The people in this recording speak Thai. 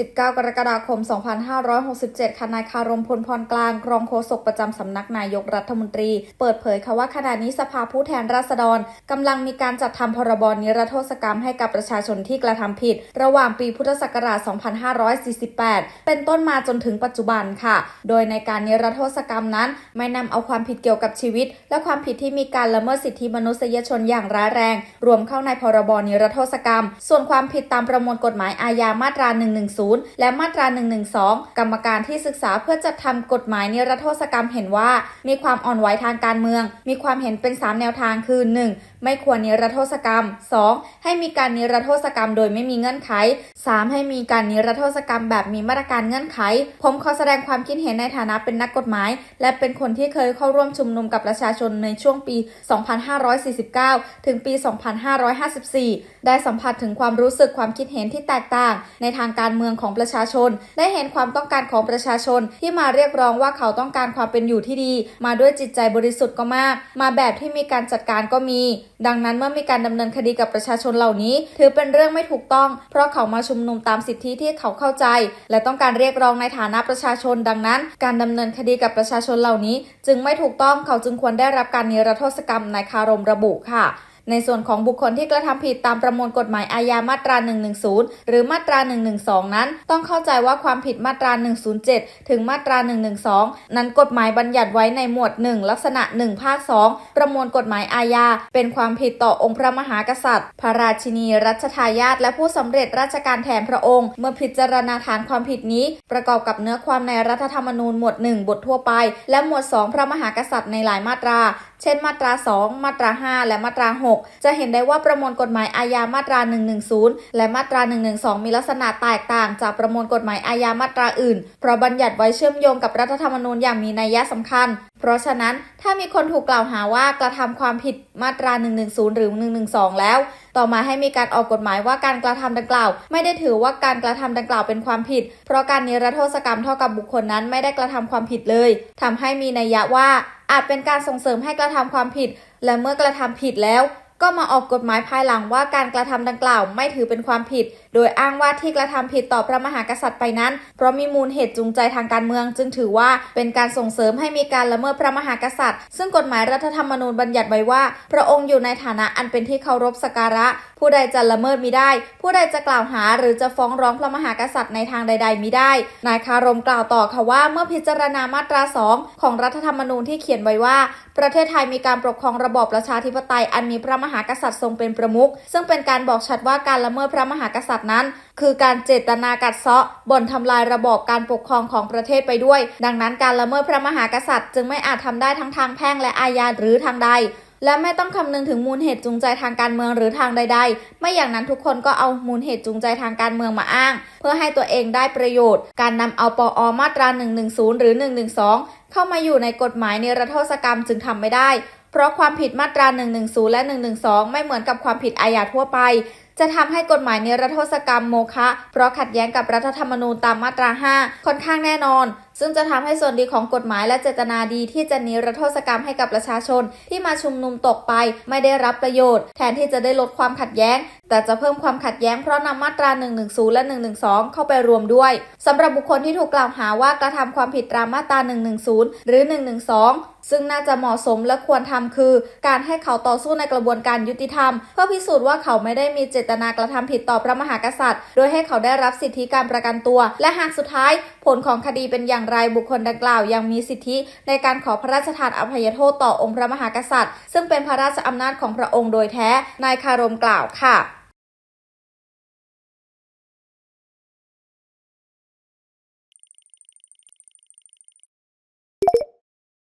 19 กรกฎาคม 2567 ค่ะนายคารมพลพรกลางรองโฆษกประจำสำนักนายกรัฐมนตรี เปิดเผยค่ะว่าขณะนี้สภาผู้แทนราษฎรกำลังมีการจัดทำพรบนิรโทษกรรมให้กับประชาชนที่กระทำผิด ระหว่างปีพุทธศักราช 2548 เป็นต้นมาจนถึงปัจจุบันค่ะ โดยในการนิรโทษกรรมนั้น ไม่นำเอาความผิดเกี่ยวกับชีวิต และความผิดที่มีการละเมิดสิทธิมนุษยชนอย่างร้ายแรง รวมเข้าในพรบนิรโทษกรรม ส่วนความผิดตามประมวลกฎหมายอาญามาตรา 110และมาตรา 112 กรรมการที่ศึกษาเพื่อจัดทำกฎหมายนิรโทษกรรมเห็นว่า มีความอ่อนไหวทางการเมือง มีความเห็นเป็น 3 แนวทางคือ 1. ไม่ควรนิรโทษกรรม 2. ให้มีการนิรโทษกรรมโดยไม่มีเงื่อนไข 3. ให้มีการนิรโทษกรรมแบบมีมาตรการเงื่อนไข ผมขอแสดงความคิดเห็นในฐานะเป็นนักกฎหมาย และเป็นคนที่เคยเข้าร่วมชุมนุมกับประชาชนในช่วงปี 2549 ถึงปี 2554 ได้สัมผัสถึงความรู้สึกความคิดเห็นที่แตกต่าง ในทางการเมืองของประชาชน ได้เห็นความต้องการของประชาชนที่มาเรียกร้องว่าเขาต้องการความเป็นอยู่ที่ดี มาด้วยจิตใจบริสุทธิ์ก็มาก มาแบบที่มีการจัดการก็มี ดังนั้นเมื่อมีการดำเนินคดีกับประชาชนเหล่านี้ ถือเป็นเรื่องไม่ถูกต้อง เพราะเขามาชุมนุมตามสิทธิที่เขาเข้าใจ และต้องการเรียกร้องในฐานะประชาชน ดังนั้น การดำเนินคดีกับประชาชนเหล่านี้ จึงไม่ถูกต้องเขาจึงควรได้รับการนิรโทษกรรมนายคารมระบุค่ะ ในส่วนของบุคคลที่กระทำผิดตามประมวลกฎหมายอาญามาตรา 110 หรือมาตรา 112 นั้น ต้องเข้าใจว่าความผิดมาตรา 107 ถึงมาตรา 112 นั้นกฎหมายบัญญัติไว้ในหมวด 1 ลักษณะ 1 ภาค 2 ประมวลกฎหมายอาญา เป็นความผิดต่อองค์พระมหากษัตริย์ พระราชินีรัชทายาทและผู้สำเร็จราชการแทนพระองค์ เมื่อพิจารณาฐานความผิดนี้ ประกอบกับเนื้อความในรัฐธรรมนูญหมวด 1 บททั่วไป และหมวด 2 พระมหากษัตริย์ในหลายมาตรา เช่นมาตรา 2 มาตรา 5 และมาตรา 6 จะเห็นได้ว่าประมวลกฎหมายอาญามาตรา 110 และมาตรา 112 มีลักษณะแตกต่างจากประมวลกฎหมายอาญามาตราอื่น เพราะบัญญัติไว้เชื่อมโยงกับรัฐธรรมนูญอย่างมีนัยยะสำคัญ เพราะฉะนั้นถ้ามีคนถูกกล่าวหาว่ากระทำความผิดมาตรา 110 หรือ 112 แล้ว ต่อมาให้มีการออกกฎหมายว่าการกระทำดังกล่าว ไม่ได้ถือว่าการกระทำดังกล่าวเป็นความผิด เพราะการนิรโทษกรรมเท่ากับบุคคลนั้นไม่ได้กระทำความผิดเลยทำให้มีนัยยะว่า อาจเป็นการส่งเสริมให้กระทำความผิด และเมื่อกระทำผิดแล้ว ก็มาออกกฎหมายภายหลังว่าการกระทำดังกล่าวไม่ถือเป็นความผิด โดยอ้างว่าที่กระทำผิดต่อพระมหากษัตริย์ไปนั้น เพราะมีมูลเหตุจูงใจทางการเมือง จึงถือว่าเป็นการส่งเสริมให้มีการละเมิดพระมหากษัตริย์ ซึ่งกฎหมายรัฐธรรมนูญบัญญัติไว้ว่า พระองค์อยู่ในฐานะอันเป็นที่เคารพสักการะ ผู้ใดจะละเมิดมิได้ ผู้ใดจะกล่าวหาหรือจะฟ้องร้องพระมหากษัตริย์ในทางใด ๆมิได้ นายคารมกล่าวต่อค่ะว่าเมื่อพิจารณามาตรา 2 ของรัฐธรรมนูญที่เขียนไว้ว่า ประเทศไทยมีการปกครองระบอบประชาธิปไตยอันมีพระมหหากษัตริย์ทรงเป็นประมุขซึ่งเป็นการบอกชัดว่าการละเมิดพระมหากษัตริย์นั้น คือการเจตนากัดเซาะบ่นทำลายระบอบการปกครองของประเทศไปด้วย ดังนั้นการละเมิดพระมหากษัตริย์ จึงไม่อาจทำได้ทั้งทางแพ่งและอาญาหรือทางใดและไม่ต้องคำนึงถึงมูลเหตุจูงใจทางการเมืองหรือทางใด ๆ ไม่อย่างนั้นทุกคนก็เอามูลเหตุจูงใจทางการเมืองมาอ้าง เพื่อให้ตัวเองได้ประโยชน์ การนำเอาปออมาตรา 110 หรือ 112 เข้ามาอยู่ในกฎหมายนิรโทษกรรมจึงทำไม่ได้ เพราะความผิดมาตรา 110 และ 112 ไม่เหมือนกับความผิดอาญาทั่วไป จะทำให้กฎหมายนิรโทษกรรมโมฆะเพราะขัดแย้งกับรัฐธรรมนูญตามมาตรา 5 ค่อนข้างแน่นอน ซึ่งจะทำให้ส่วนดีของกฎหมายและเจตนาดีที่จะนิรโทษกรรมให้กับประชาชน ที่มาชุมนุมตกไปไม่ได้รับประโยชน์ แทนที่จะได้ลดความขัดแย้ง แต่จะเพิ่มความขัดแย้งเพราะนำมาตรา 110 และ 112 เข้าไปรวมด้วยสำหรับบุคคลที่ถูกกล่าวหาว่ากระทำความผิดตามมาตรา 110 หรือ 112 ซึ่งน่าจะเหมาะสมและควรทำคือ การให้เขาต่อสู้ในกระบวนการยุติธรรม เพื่อพิสูจน์ว่าเขาไม่ได้มีเจตนากระทำผิดต่อพระมหากษัตริย์ โดยให้เขาได้รับสิทธิการประกันตัว และหากสุดท้ายผลของคดีเป็นอย่างอย่างไรบุคคลดังกล่าวยังมีสิทธิในการขอพระราชทานอภัยโทษต่อองค์พระมหากษัตริย์ ซึ่งเป็นพระราชอำนาจของพระองค์โดยแท้นายคารมกล่าวค่ะ